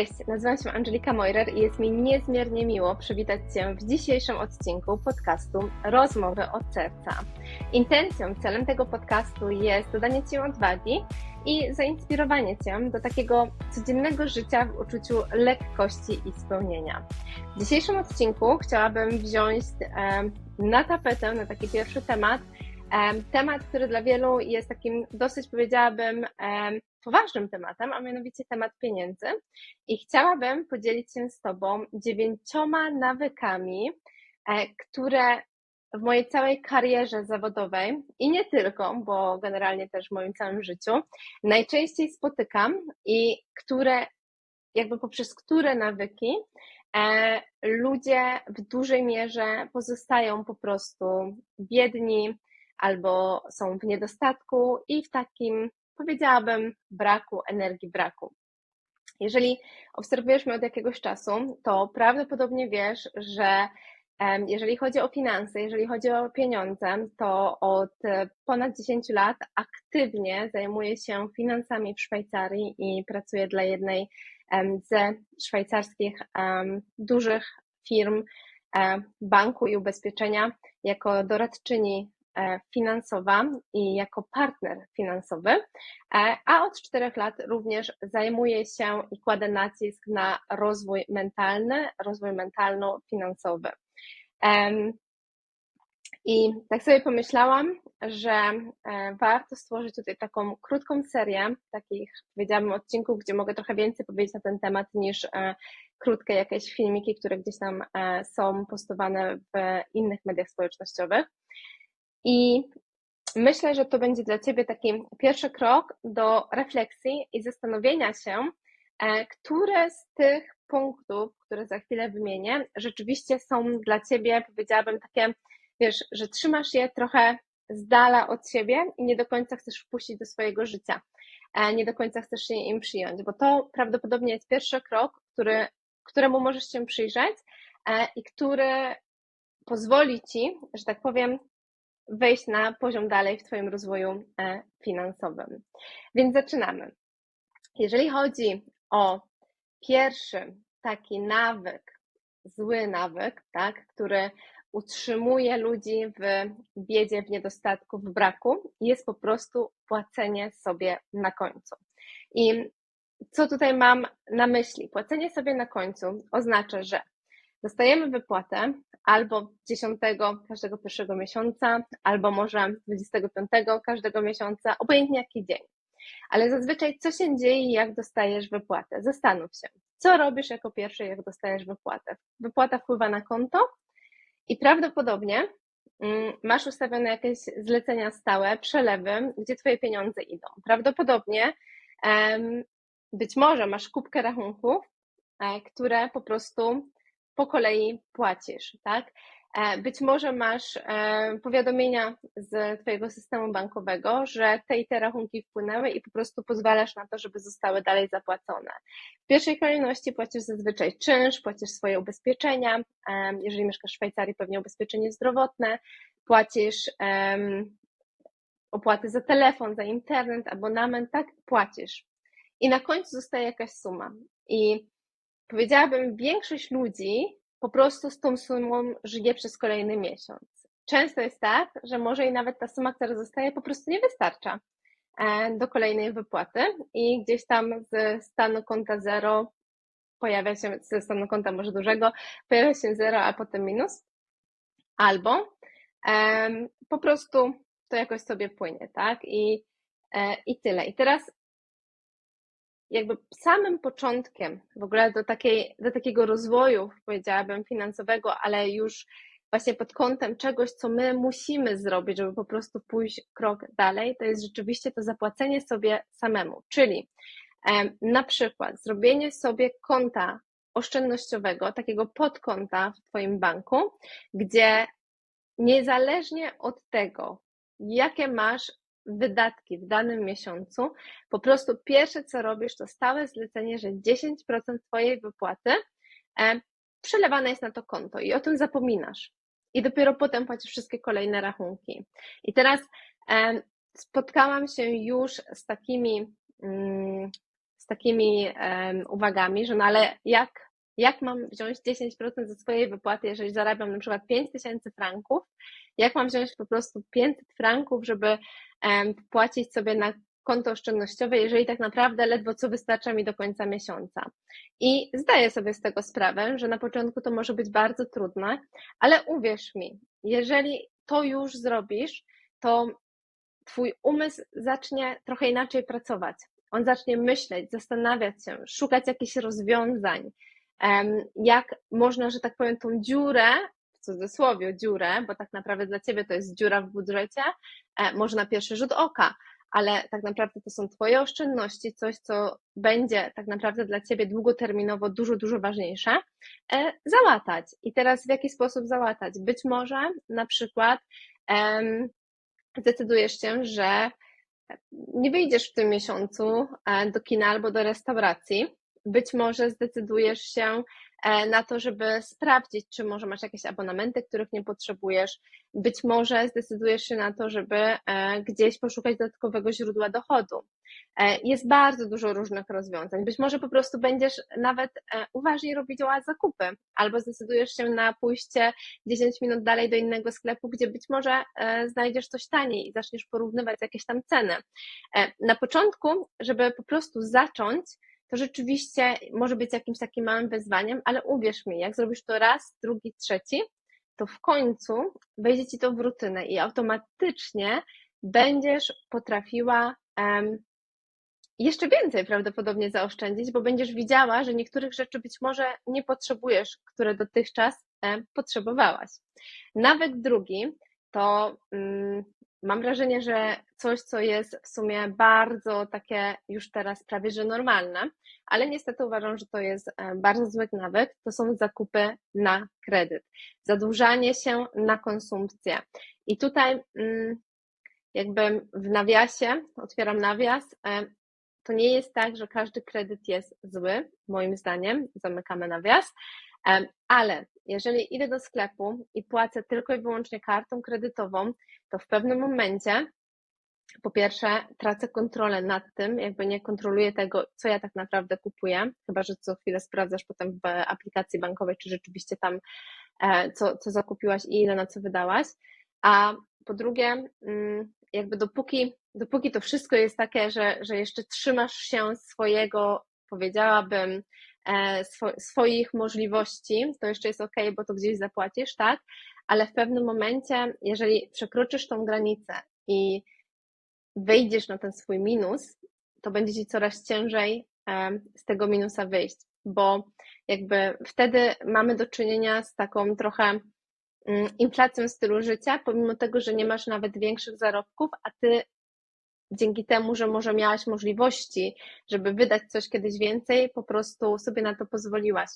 Cześć, nazywam się Angelika Moirer i jest mi niezmiernie miło przywitać Cię w dzisiejszym odcinku podcastu Rozmowy od serca. Intencją, celem tego podcastu jest dodanie Ci odwagi i zainspirowanie Cię do takiego codziennego życia w uczuciu lekkości i spełnienia. W dzisiejszym odcinku chciałabym wziąć na tapetę, na taki pierwszy temat, temat, który dla wielu jest takim dosyć, powiedziałabym, poważnym tematem, a mianowicie temat pieniędzy. I chciałabym podzielić się z Tobą dziewięcioma nawykami, e, które w mojej całej karierze zawodowej i nie tylko, bo generalnie też w moim całym życiu, najczęściej spotykam i które, jakby poprzez które nawyki e, ludzie w dużej mierze pozostają po prostu biedni albo są w niedostatku i w takim powiedziałabym, braku energii, braku. Jeżeli obserwujesz mnie od jakiegoś czasu, to prawdopodobnie wiesz, że jeżeli chodzi o finanse, jeżeli chodzi o pieniądze, to od ponad 10 lat aktywnie zajmuję się finansami w Szwajcarii i pracuję dla jednej ze szwajcarskich dużych firm banku i ubezpieczenia jako doradczyni E, finansowa i jako partner finansowy, e, a od czterech lat również zajmuję się i kładę nacisk na rozwój mentalny, rozwój mentalno-finansowy. I tak sobie pomyślałam, że e, warto stworzyć tutaj taką krótką serię takich, powiedziałabym, odcinków, gdzie mogę trochę więcej powiedzieć na ten temat niż krótkie jakieś filmiki, które gdzieś tam są postowane w innych mediach społecznościowych. I myślę, że to będzie dla Ciebie taki pierwszy krok do refleksji i zastanowienia się, e, które z tych punktów, które za chwilę wymienię, rzeczywiście są dla Ciebie, powiedziałabym, takie, wiesz, że trzymasz je trochę z dala od siebie i nie do końca chcesz wpuścić do swojego życia. E, nie do końca chcesz się im przyjąć, bo to prawdopodobnie jest pierwszy krok, który, któremu możesz się przyjrzeć e, i który pozwoli Ci, że tak powiem, wejść na poziom dalej w Twoim rozwoju e, finansowym. Więc zaczynamy. Jeżeli chodzi o pierwszy taki nawyk, zły nawyk, tak, który utrzymuje ludzi w biedzie, w niedostatku, w braku, jest po prostu płacenie sobie na końcu. I co tutaj mam na myśli? Płacenie sobie na końcu oznacza, że dostajemy wypłatę albo 10 każdego pierwszego miesiąca, albo może 25 każdego miesiąca, obojętnie jaki dzień. Ale zazwyczaj co się dzieje, jak dostajesz wypłatę? Zastanów się, co robisz jako pierwszy, jak dostajesz wypłatę. Wypłata wpływa na konto i prawdopodobnie mm, masz ustawione jakieś zlecenia stałe, przelewy, gdzie Twoje pieniądze idą. Prawdopodobnie być może masz kubkę rachunków, e, które po prostu po kolei płacisz, tak? E, być może masz e, powiadomienia z Twojego systemu bankowego, że te i te rachunki wpłynęły i po prostu pozwalasz na to, żeby zostały dalej zapłacone. W pierwszej kolejności płacisz zazwyczaj czynsz, płacisz swoje ubezpieczenia. E, jeżeli mieszkasz w Szwajcarii, pewnie ubezpieczenie zdrowotne, płacisz opłaty za telefon, za internet, abonament, tak? Płacisz. I na końcu zostaje jakaś suma. I powiedziałabym, większość ludzi po prostu z tą sumą żyje przez kolejny miesiąc. Często jest tak, że może i nawet ta suma, która zostaje, po prostu nie wystarcza e, do kolejnej wypłaty i gdzieś tam z stanu konta zero pojawia się, ze stanu konta może dużego, pojawia się zero, a potem minus. Albo um, po prostu to jakoś sobie płynie, tak? I, e, i tyle. I teraz jakby samym początkiem w ogóle do, takiej, do takiego rozwoju, powiedziałabym, finansowego, ale już właśnie pod kątem czegoś, co my musimy zrobić, żeby po prostu pójść krok dalej, to jest rzeczywiście to zapłacenie sobie samemu. Czyli na przykład zrobienie sobie konta oszczędnościowego, takiego podkonta w Twoim banku, gdzie niezależnie od tego, jakie masz wydatki w danym miesiącu, po prostu pierwsze co robisz, to stałe zlecenie, że 10% Twojej wypłaty e, przelewane jest na to konto i o tym zapominasz. I dopiero potem płacisz wszystkie kolejne rachunki. I teraz e, spotkałam się już z takimi, mm, z takimi uwagami, że no ale jak, jak mam wziąć 10% ze swojej wypłaty, jeżeli zarabiam na przykład 5000 franków, jak mam wziąć po prostu 500 franków, żeby um, płacić sobie na konto oszczędnościowe, jeżeli tak naprawdę ledwo co wystarcza mi do końca miesiąca. I zdaję sobie z tego sprawę, że na początku to może być bardzo trudne, ale uwierz mi, jeżeli to już zrobisz, to Twój umysł zacznie trochę inaczej pracować. On zacznie myśleć, zastanawiać się, szukać jakichś rozwiązań, jak można, że tak powiem, tą dziurę, w cudzysłowie dziurę, bo tak naprawdę dla Ciebie to jest dziura w budżecie, e, może na pierwszy rzut oka, ale tak naprawdę to są Twoje oszczędności, coś, co będzie tak naprawdę dla Ciebie długoterminowo dużo, dużo ważniejsze, e, załatać. I teraz w jaki sposób załatać? Być może na przykład um, zdecydujesz się, że nie wyjdziesz w tym miesiącu e, do kina albo do restauracji, być może zdecydujesz się E, na to, żeby sprawdzić, czy może masz jakieś abonamenty, których nie potrzebujesz. Być może zdecydujesz się na to, żeby e, gdzieś poszukać dodatkowego źródła dochodu. E, jest bardzo dużo różnych rozwiązań. Być może po prostu będziesz nawet uważniej robić zakupy, albo zdecydujesz się na pójście 10 minut dalej do innego sklepu, gdzie być może znajdziesz coś taniej i zaczniesz porównywać jakieś tam ceny. Na początku, żeby po prostu zacząć, to rzeczywiście może być jakimś takim małym wyzwaniem, ale uwierz mi, jak zrobisz to raz, drugi, trzeci, to w końcu wejdzie ci to w rutynę i automatycznie będziesz potrafiła um, jeszcze więcej prawdopodobnie zaoszczędzić, bo będziesz widziała, że niektórych rzeczy być może nie potrzebujesz, które dotychczas um, potrzebowałaś. Nawet drugi to um, mam wrażenie, że coś, co jest w sumie bardzo takie już teraz prawie że normalne, ale niestety uważam, że to jest e, bardzo zły nawyk, to są zakupy na kredyt, zadłużanie się na konsumpcję. I tutaj mm, jakby w nawiasie, otwieram nawias, e, to nie jest tak, że każdy kredyt jest zły, moim zdaniem, zamykamy nawias, ale jeżeli idę do sklepu i płacę tylko i wyłącznie kartą kredytową, to w pewnym momencie po pierwsze, tracę kontrolę nad tym, jakby nie kontroluję tego, co ja tak naprawdę kupuję, chyba że co chwilę sprawdzasz potem w aplikacji bankowej, czy rzeczywiście tam e, co, co zakupiłaś i ile na co wydałaś. A po drugie, mm, jakby dopóki, dopóki to wszystko jest takie, że, że jeszcze trzymasz się swojego, powiedziałabym, e, swoich możliwości, to jeszcze jest ok, bo to gdzieś zapłacisz, tak? Ale w pewnym momencie, jeżeli przekroczysz tą granicę i wejdziesz na ten swój minus, to będzie ci coraz ciężej z tego minusa wyjść, bo jakby wtedy mamy do czynienia z taką trochę mm, inflacją stylu życia, pomimo tego, że nie masz nawet większych zarobków, a ty dzięki temu, że może miałaś możliwości, żeby wydać coś kiedyś więcej, po prostu sobie na to pozwoliłaś.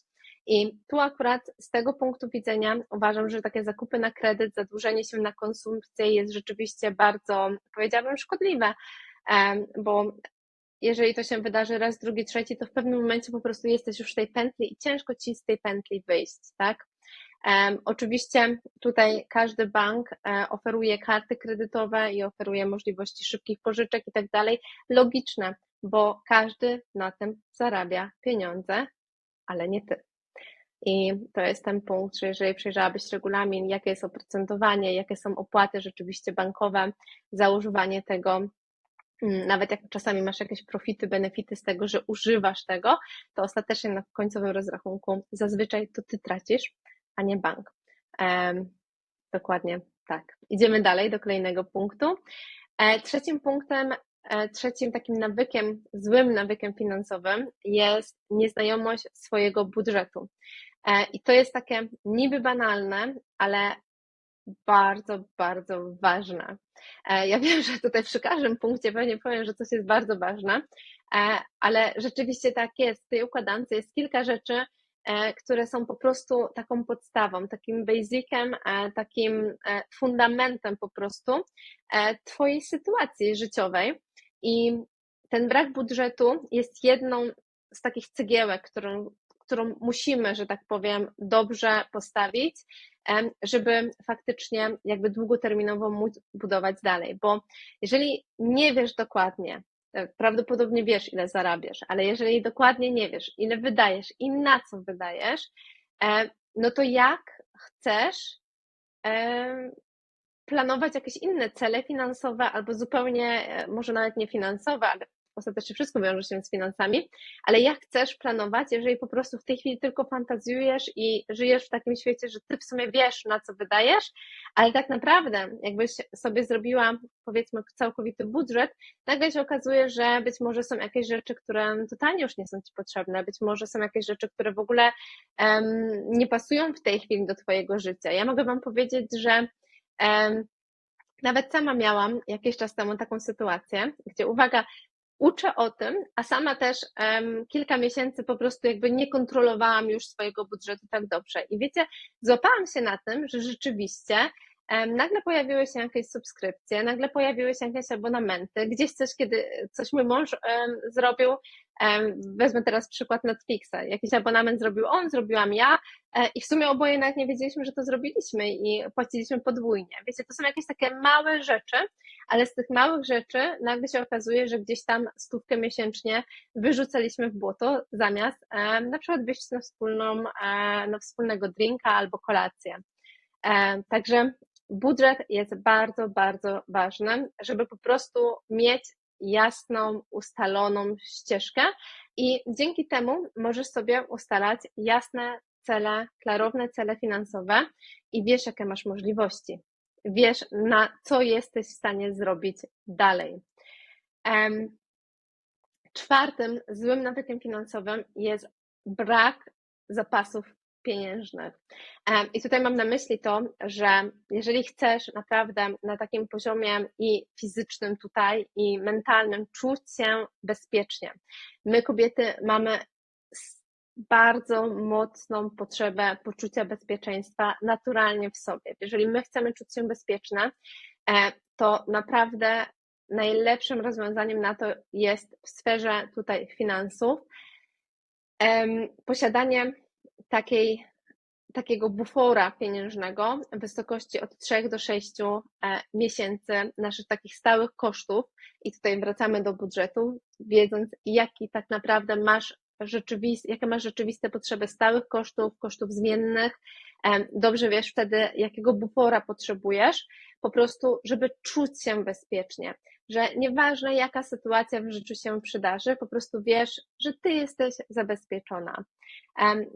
I tu akurat z tego punktu widzenia uważam, że takie zakupy na kredyt, zadłużenie się na konsumpcję jest rzeczywiście bardzo, powiedziałabym, szkodliwe, bo jeżeli to się wydarzy raz, drugi, trzeci, to w pewnym momencie po prostu jesteś już w tej pętli i ciężko ci z tej pętli wyjść, tak? Oczywiście tutaj każdy bank e, oferuje karty kredytowe i oferuje możliwości szybkich pożyczek i tak dalej. Logiczne, bo każdy na tym zarabia pieniądze, ale nie ty. I to jest ten punkt, że jeżeli przejrzałabyś regulamin, jakie jest oprocentowanie, jakie są opłaty rzeczywiście bankowe za używanie tego, mm, nawet jak czasami masz jakieś profity, benefity z tego, że używasz tego, to ostatecznie na końcowym rozrachunku zazwyczaj to ty tracisz, a nie bank. Dokładnie tak. Idziemy dalej do kolejnego punktu. E, trzecim punktem E, trzecim takim nawykiem, złym nawykiem finansowym jest nieznajomość swojego budżetu. E, I to jest takie niby banalne, ale bardzo, bardzo ważne. Ja wiem, że tutaj przy każdym punkcie pewnie powiem, że coś jest bardzo ważne, ale rzeczywiście tak jest. W tej układance jest kilka rzeczy, które są po prostu taką podstawą, takim basicem, takim fundamentem po prostu Twojej sytuacji życiowej. I ten brak budżetu jest jedną z takich cegiełek, którą, którą musimy, że tak powiem, dobrze postawić, żeby faktycznie jakby długoterminowo móc budować dalej. Bo jeżeli nie wiesz dokładnie, e, prawdopodobnie wiesz, ile zarabiasz, ale jeżeli dokładnie nie wiesz, ile wydajesz i na co wydajesz, e, no to jak chcesz planować jakieś inne cele finansowe albo zupełnie, może nawet nie finansowe, ale ostatecznie wszystko wiąże się z finansami, ale jak chcesz planować, jeżeli po prostu w tej chwili tylko fantazjujesz i żyjesz w takim świecie, że ty w sumie wiesz, na co wydajesz, ale tak naprawdę, jakbyś sobie zrobiła, powiedzmy, całkowity budżet, nagle się okazuje, że być może są jakieś rzeczy, które totalnie już nie są ci potrzebne, być może są jakieś rzeczy, które w ogóle um, nie pasują w tej chwili do twojego życia. Ja mogę wam powiedzieć, że um, nawet sama miałam jakiś czas temu taką sytuację, gdzie uwaga, uczę o tym, a sama też um, kilka miesięcy po prostu jakby nie kontrolowałam już swojego budżetu tak dobrze. I wiecie, złapałam się na tym, że rzeczywiście nagle pojawiły się jakieś subskrypcje, nagle pojawiły się jakieś abonamenty, gdzieś coś, kiedy coś mój mąż zrobił, wezmę teraz przykład Netflixa, jakiś abonament zrobił on, zrobiłam ja e, i w sumie oboje nawet nie wiedzieliśmy, że to zrobiliśmy i płaciliśmy podwójnie. Wiecie, to są jakieś takie małe rzeczy, ale z tych małych rzeczy nagle się okazuje, że gdzieś tam stówkę miesięcznie wyrzucaliśmy w błoto zamiast na przykład wyjść na wspólną, e, na wspólnego drinka albo kolację. Także budżet jest bardzo, bardzo ważny, żeby po prostu mieć jasną, ustaloną ścieżkę i dzięki temu możesz sobie ustalać jasne cele, klarowne cele finansowe i wiesz, jakie masz możliwości. Wiesz, na co jesteś w stanie zrobić dalej. Czwartym złym nawykiem finansowym jest brak zapasów pieniężnych. I tutaj mam na myśli to, że jeżeli chcesz naprawdę na takim poziomie i fizycznym tutaj, i mentalnym czuć się bezpiecznie, my kobiety mamy bardzo mocną potrzebę poczucia bezpieczeństwa naturalnie w sobie. Jeżeli my chcemy czuć się bezpieczne, e, to naprawdę najlepszym rozwiązaniem na to jest w sferze tutaj finansów posiadanie takiej, takiego bufora pieniężnego w wysokości od 3 do 6 e, miesięcy naszych takich stałych kosztów. I tutaj wracamy do budżetu, wiedząc jaki tak naprawdę masz rzeczywiste, jakie masz rzeczywiste potrzeby stałych kosztów, kosztów zmiennych, e, dobrze wiesz wtedy, jakiego bufora potrzebujesz, po prostu, żeby czuć się bezpiecznie że nieważne jaka sytuacja w życiu się przydarzy, po prostu wiesz, że ty jesteś zabezpieczona.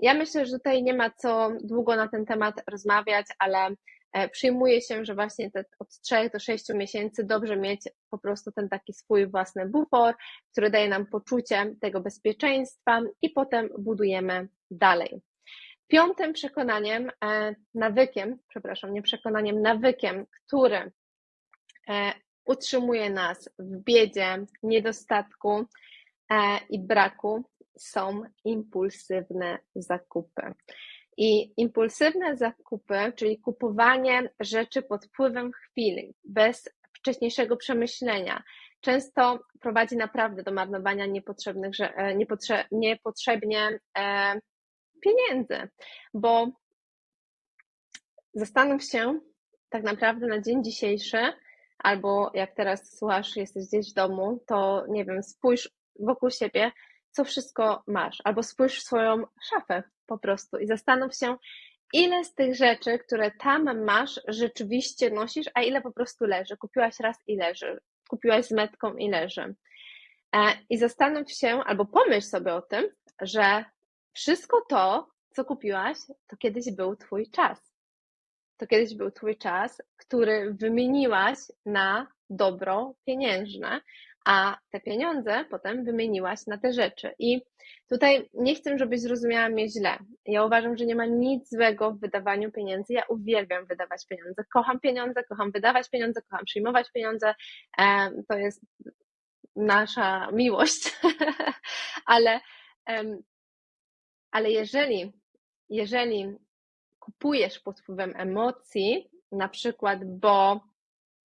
Ja myślę, że tutaj nie ma co długo na ten temat rozmawiać, ale e, przyjmuje się, że właśnie te od 3 do 6 miesięcy dobrze mieć po prostu ten taki swój własny bufor, który daje nam poczucie tego bezpieczeństwa i potem budujemy dalej. Piątym przekonaniem, e, nawykiem, przepraszam, nie przekonaniem, nawykiem, który e, utrzymuje nas w biedzie, niedostatku e, i braku, są impulsywne zakupy. I impulsywne zakupy, czyli kupowanie rzeczy pod wpływem chwili, bez wcześniejszego przemyślenia, często prowadzi naprawdę do marnowania niepotrzebnych, e, niepotrze, niepotrzebnie e, pieniędzy, bo zastanów się tak naprawdę na dzień dzisiejszy, albo jak teraz słuchasz, jesteś gdzieś w domu, to nie wiem, spójrz wokół siebie, co wszystko masz, albo spójrz w swoją szafę po prostu i zastanów się, ile z tych rzeczy, które tam masz, rzeczywiście nosisz, a ile po prostu leży. Kupiłaś raz i leży, kupiłaś z metką i leży. E, I zastanów się, albo pomyśl sobie o tym, że wszystko to, co kupiłaś, to kiedyś był Twój czas to kiedyś był Twój czas, który wymieniłaś na dobro pieniężne, a te pieniądze potem wymieniłaś na te rzeczy. I tutaj nie chcę, żebyś zrozumiała mnie źle. Ja uważam, że nie ma nic złego w wydawaniu pieniędzy. Ja uwielbiam wydawać pieniądze. Kocham pieniądze, kocham wydawać pieniądze, kocham przyjmować pieniądze. To jest nasza miłość. ale, ale jeżeli, jeżeli kupujesz pod wpływem emocji, na przykład, bo,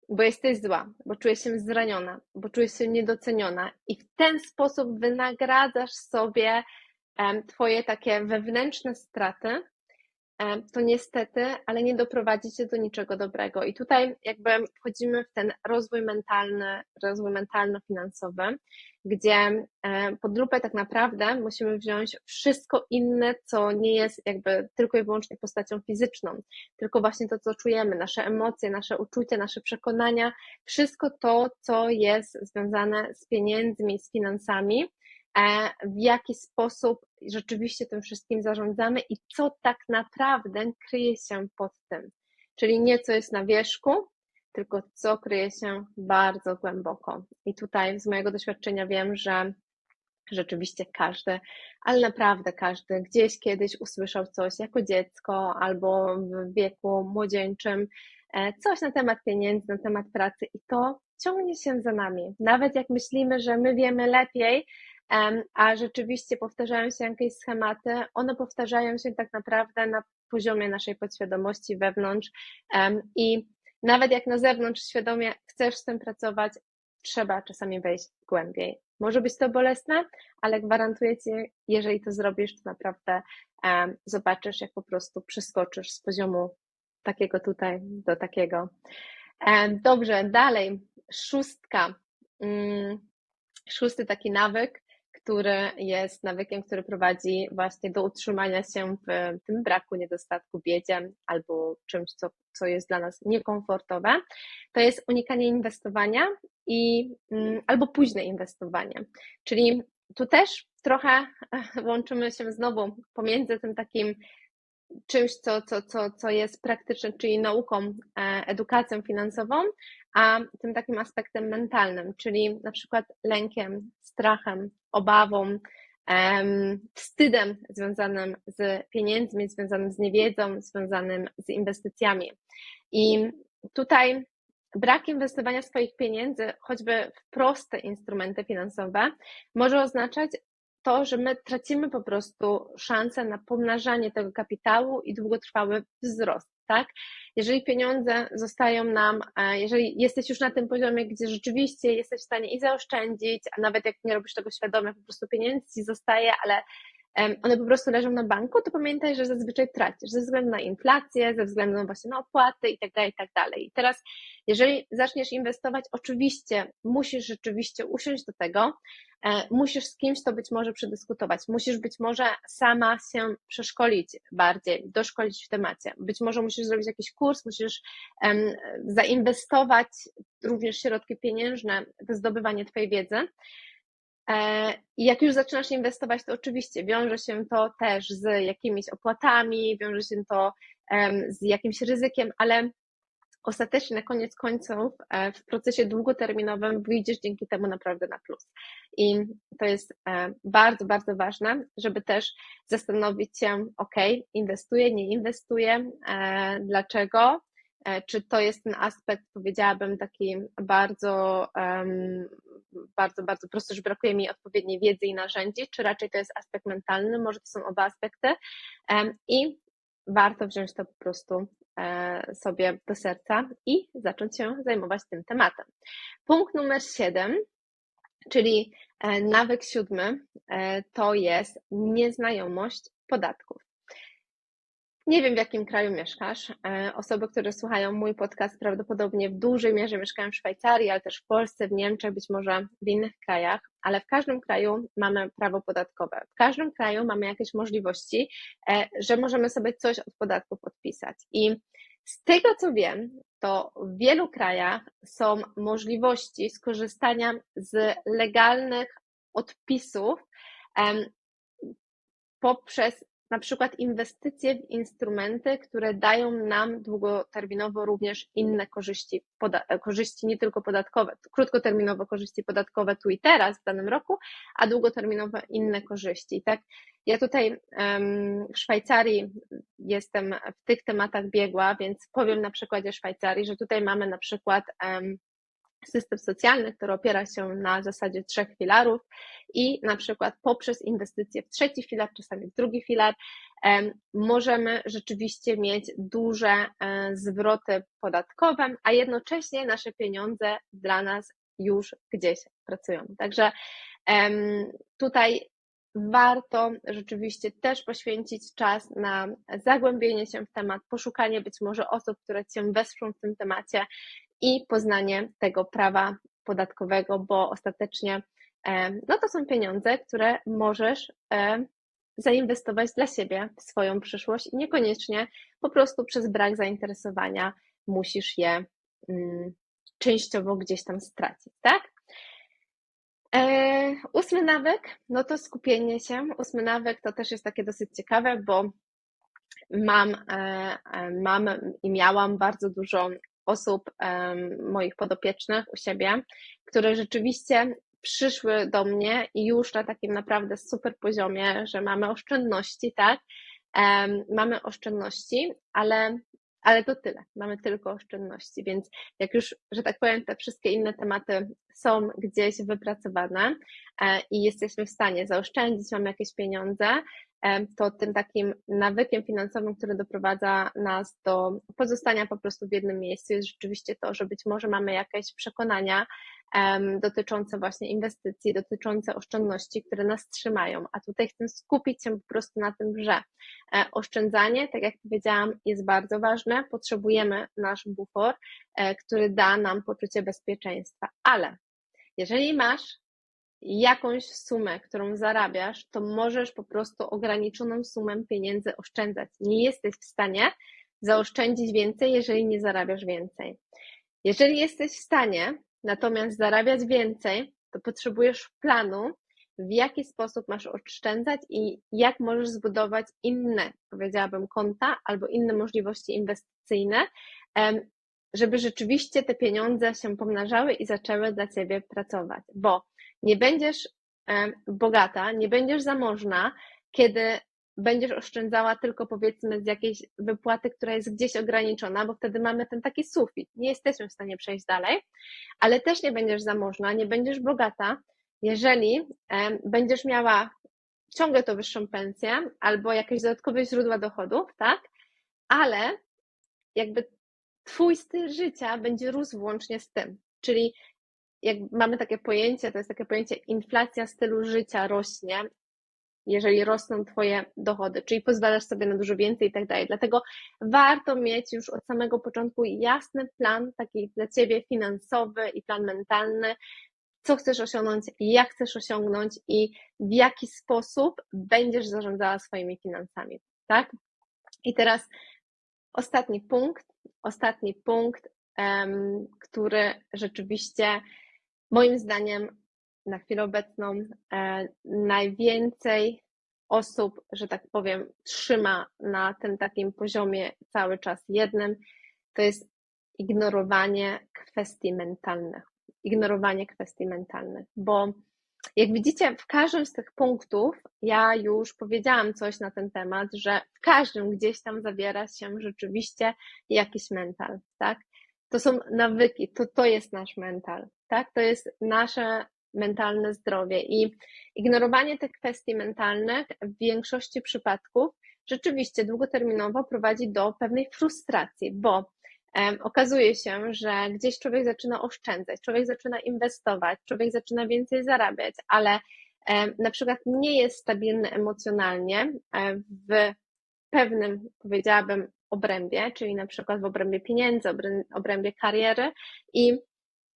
bo jesteś zła, bo czujesz się zraniona, bo czujesz się niedoceniona i w ten sposób wynagradzasz sobie Twoje takie wewnętrzne straty, to niestety, ale nie doprowadzi cię do niczego dobrego. I tutaj jakby wchodzimy w ten rozwój mentalny, rozwój mentalno-finansowy, gdzie e, pod lupę tak naprawdę musimy wziąć wszystko inne, co nie jest jakby tylko i wyłącznie postacią fizyczną, tylko właśnie to, co czujemy, nasze emocje, nasze uczucia, nasze przekonania, wszystko to, co jest związane z pieniędzmi, z finansami, E, w jaki sposób rzeczywiście tym wszystkim zarządzamy i co tak naprawdę kryje się pod tym. Czyli nie co jest na wierzchu, tylko co kryje się bardzo głęboko. I tutaj z mojego doświadczenia wiem, że rzeczywiście każdy, ale naprawdę każdy gdzieś kiedyś usłyszał coś jako dziecko albo w wieku młodzieńczym, e, coś na temat pieniędzy, na temat pracy i to ciągnie się za nami. Nawet jak myślimy, że my wiemy lepiej, a rzeczywiście powtarzają się jakieś schematy, one powtarzają się tak naprawdę na poziomie naszej podświadomości wewnątrz i nawet jak na zewnątrz świadomie chcesz z tym pracować, trzeba czasami wejść głębiej. Może być to bolesne, ale gwarantuję Ci, jeżeli to zrobisz, to naprawdę zobaczysz, jak po prostu przeskoczysz z poziomu takiego tutaj do takiego. Dobrze, dalej. Szóstka. Mm, szósty taki nawyk który jest nawykiem, który prowadzi właśnie do utrzymania się w tym braku, niedostatku, biedzie albo czymś, co, co jest dla nas niekomfortowe, to jest unikanie inwestowania i mm, albo późne inwestowanie. Czyli tu też trochę łączymy się znowu pomiędzy tym takim czymś, co, co, co, co jest praktyczne, czyli nauką, e, edukacją finansową, a tym takim aspektem mentalnym, czyli na przykład lękiem, strachem, obawą, wstydem związanym z pieniędzmi, związanym z niewiedzą, związanym z inwestycjami. I tutaj brak inwestowania swoich pieniędzy, choćby w proste instrumenty finansowe, może oznaczać to, że my tracimy po prostu szansę na pomnażanie tego kapitału i długotrwały wzrost tak? Jeżeli pieniądze zostają nam, jeżeli jesteś już na tym poziomie, gdzie rzeczywiście jesteś w stanie i zaoszczędzić, a nawet jak nie robisz tego świadomie, po prostu pieniędzy ci zostaje, ale one po prostu leżą na banku, to pamiętaj, że zazwyczaj tracisz ze względu na inflację, ze względu właśnie na opłaty i tak dalej, i tak. I teraz, jeżeli zaczniesz inwestować, oczywiście musisz rzeczywiście usiąść do tego, e, musisz z kimś to być może przedyskutować, musisz być może sama się przeszkolić bardziej, doszkolić w temacie, być może musisz zrobić jakiś kurs, musisz zainwestować również środki pieniężne w zdobywanie Twojej wiedzy, I jak już zaczynasz inwestować, to oczywiście wiąże się to też z jakimiś opłatami, wiąże się to z jakimś ryzykiem, ale ostatecznie na koniec końców e, w procesie długoterminowym wyjdziesz dzięki temu naprawdę na plus. I to jest e, bardzo, bardzo ważne, żeby też zastanowić się, ok, inwestuję, nie inwestuję, dlaczego, czy to jest ten aspekt, powiedziałabym, taki bardzo bardzo, bardzo prosto, że brakuje mi odpowiedniej wiedzy i narzędzi, czy raczej to jest aspekt mentalny, może to są oba aspekty i warto wziąć to po prostu e, sobie do serca i zacząć się zajmować tym tematem. Punkt numer 7, czyli e, nawyk siódmy, e, to jest nieznajomość podatków. Nie wiem, w jakim kraju mieszkasz. E, osoby, które słuchają mój podcast, prawdopodobnie w dużej mierze mieszkają w Szwajcarii, ale też w Polsce, w Niemczech, być może w innych krajach, ale w każdym kraju mamy prawo podatkowe. W każdym kraju mamy jakieś możliwości, e, że możemy sobie coś od podatków odpisać. I z tego co wiem, to w wielu krajach są możliwości skorzystania z legalnych odpisów poprzez na przykład inwestycje w instrumenty, które dają nam długoterminowo również inne korzyści, korzyści nie tylko podatkowe, krótkoterminowo korzyści podatkowe tu i teraz w danym roku, a długoterminowe inne korzyści. Tak? Ja tutaj w Szwajcarii jestem w tych tematach biegła, więc powiem na przykładzie Szwajcarii, że tutaj mamy na przykład system socjalny, który opiera się na zasadzie trzech filarów i na przykład poprzez inwestycje w trzeci filar, czasami w drugi filar, możemy rzeczywiście mieć duże e, zwroty podatkowe, a jednocześnie nasze pieniądze dla nas już gdzieś pracują. Także tutaj warto rzeczywiście też poświęcić czas na zagłębienie się w temat, poszukanie być może osób, które Cię wesprą w tym temacie i poznanie tego prawa podatkowego, bo ostatecznie e, no to są pieniądze, które możesz e, zainwestować dla siebie w swoją przyszłość i niekoniecznie po prostu przez brak zainteresowania musisz je mm, częściowo gdzieś tam stracić, tak? E, ósmy nawyk, no to skupienie się. Ósmy nawyk to też jest takie dosyć ciekawe, bo mam, mam i miałam bardzo dużo osób, moich podopiecznych u siebie, które rzeczywiście przyszły do mnie i już na takim naprawdę super poziomie, że mamy oszczędności, tak? Mamy oszczędności, ale, ale to tyle. Mamy tylko oszczędności, więc jak już, że tak powiem, te wszystkie inne tematy są gdzieś wypracowane e, i jesteśmy w stanie zaoszczędzić, mamy jakieś pieniądze, to tym takim nawykiem finansowym, który doprowadza nas do pozostania po prostu w jednym miejscu, jest rzeczywiście to, że być może mamy jakieś przekonania dotyczące właśnie inwestycji, dotyczące oszczędności, które nas trzymają. A tutaj chcę skupić się po prostu na tym, że e, oszczędzanie, tak jak powiedziałam, jest bardzo ważne. Potrzebujemy nasz bufor, e, który da nam poczucie bezpieczeństwa. Ale jeżeli masz jakąś sumę, którą zarabiasz, to możesz po prostu ograniczoną sumę pieniędzy oszczędzać. Nie jesteś w stanie zaoszczędzić więcej, jeżeli nie zarabiasz więcej. Jeżeli jesteś w stanie natomiast zarabiać więcej, to potrzebujesz planu, w jaki sposób masz oszczędzać i jak możesz zbudować inne, powiedziałabym, konta albo inne możliwości inwestycyjne, żeby rzeczywiście te pieniądze się pomnażały i zaczęły dla ciebie pracować. Bo nie będziesz bogata, nie będziesz zamożna, kiedy będziesz oszczędzała tylko powiedzmy z jakiejś wypłaty, która jest gdzieś ograniczona, bo wtedy mamy ten taki sufit. Nie jesteśmy w stanie przejść dalej, ale też nie będziesz zamożna, nie będziesz bogata, jeżeli będziesz miała ciągle to wyższą pensję albo jakieś dodatkowe źródła dochodów, tak? Ale jakby twój styl życia będzie rósł włącznie z tym. Czyli jak mamy takie pojęcie, to jest takie pojęcie inflacja stylu życia rośnie, jeżeli rosną Twoje dochody, czyli pozwalasz sobie na dużo więcej i tak dalej. Dlatego warto mieć już od samego początku jasny plan, taki dla Ciebie finansowy i plan mentalny, co chcesz osiągnąć, jak chcesz osiągnąć i w jaki sposób będziesz zarządzała swoimi finansami, tak? I teraz ostatni punkt, ostatni punkt, który rzeczywiście Moim zdaniem na chwilę obecną e, najwięcej osób, że tak powiem, trzyma na tym takim poziomie cały czas jednym, to jest ignorowanie kwestii mentalnych. Ignorowanie kwestii mentalnych, bo jak widzicie, w każdym z tych punktów ja już powiedziałam coś na ten temat, że w każdym gdzieś tam zawiera się rzeczywiście jakiś mental, tak? To są nawyki, to, to jest nasz mental tak? To jest nasze mentalne zdrowie. I ignorowanie tych kwestii mentalnych w większości przypadków rzeczywiście długoterminowo prowadzi do pewnej frustracji, bo okazuje się, że gdzieś człowiek zaczyna oszczędzać, człowiek zaczyna inwestować, człowiek zaczyna więcej zarabiać, ale na przykład nie jest stabilny emocjonalnie w pewnym, powiedziałabym, obrębie, czyli na przykład w obrębie pieniędzy, obrębie kariery i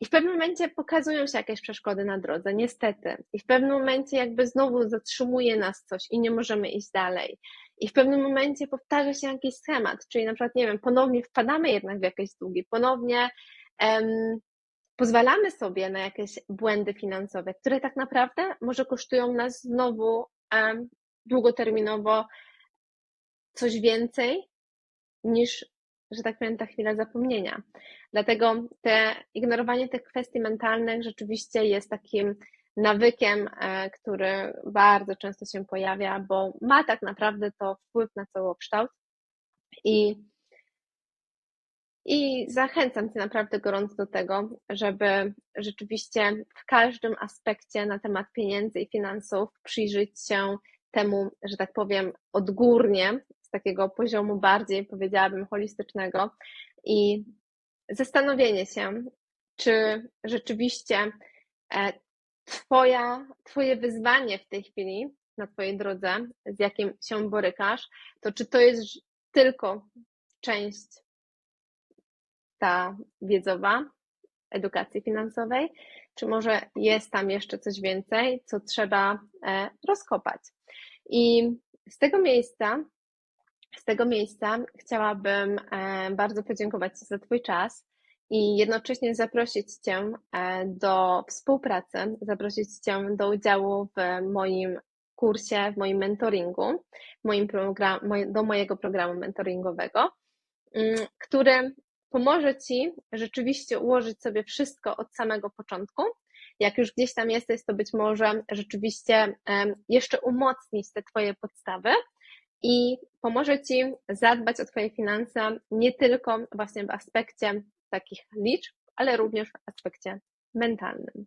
i w pewnym momencie pokazują się jakieś przeszkody na drodze, niestety. I w pewnym momencie jakby znowu zatrzymuje nas coś i nie możemy iść dalej. I w pewnym momencie powtarza się jakiś schemat, czyli na przykład, nie wiem, ponownie wpadamy jednak w jakieś długi, ponownie um, pozwalamy sobie na jakieś błędy finansowe, które tak naprawdę może kosztują nas znowu um, długoterminowo coś więcej niż że tak powiem, ta chwila zapomnienia. Dlatego te, ignorowanie tych kwestii mentalnych rzeczywiście jest takim nawykiem, e, który bardzo często się pojawia, bo ma tak naprawdę to wpływ na całokształt i i zachęcam Cię naprawdę gorąco do tego, żeby rzeczywiście w każdym aspekcie na temat pieniędzy i finansów przyjrzeć się temu, że tak powiem, odgórnie, z takiego poziomu bardziej, powiedziałabym, holistycznego i zastanowienie się, czy rzeczywiście e, twoja, Twoje wyzwanie w tej chwili na Twojej drodze, z jakim się borykasz, to czy to jest tylko część ta wiedzowa, edukacji finansowej, czy może jest tam jeszcze coś więcej, co trzeba e, rozkopać. I z tego miejsca, z tego miejsca chciałabym e, bardzo podziękować Ci za Twój czas i jednocześnie zaprosić Cię e, do współpracy, zaprosić Cię do udziału w moim kursie, w moim mentoringu, moim program, do mojego programu mentoringowego, mm, który pomoże Ci rzeczywiście ułożyć sobie wszystko od samego początku. Jak już gdzieś tam jesteś, to być może rzeczywiście jeszcze umocnić te Twoje podstawy i pomoże Ci zadbać o Twoje finanse nie tylko właśnie w aspekcie takich liczb, ale również w aspekcie mentalnym.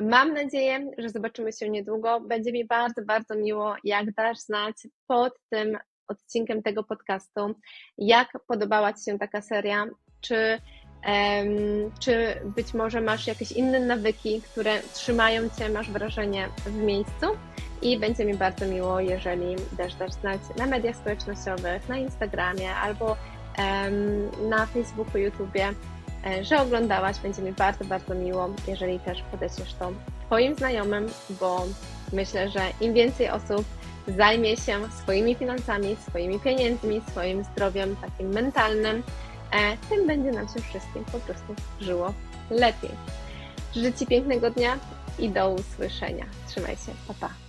Mam nadzieję, że zobaczymy się niedługo. Będzie mi bardzo, bardzo miło, jak dasz znać pod tym odcinkiem tego podcastu, jak podobała Ci się taka seria, czy, czy być może masz jakieś inne nawyki, które trzymają Cię, masz wrażenie, w miejscu. I będzie mi bardzo miło, jeżeli dasz dać znać na mediach społecznościowych, na Instagramie albo na Facebooku, YouTubie, e, że oglądałaś. Będzie mi bardzo, bardzo miło, jeżeli też podeślesz to Twoim znajomym, bo myślę, że im więcej osób zajmie się swoimi finansami, swoimi pieniędzmi, swoim zdrowiem takim mentalnym, tym będzie nam się wszystkim po prostu żyło lepiej. Życzę Ci pięknego dnia i do usłyszenia. Trzymaj się, pa pa.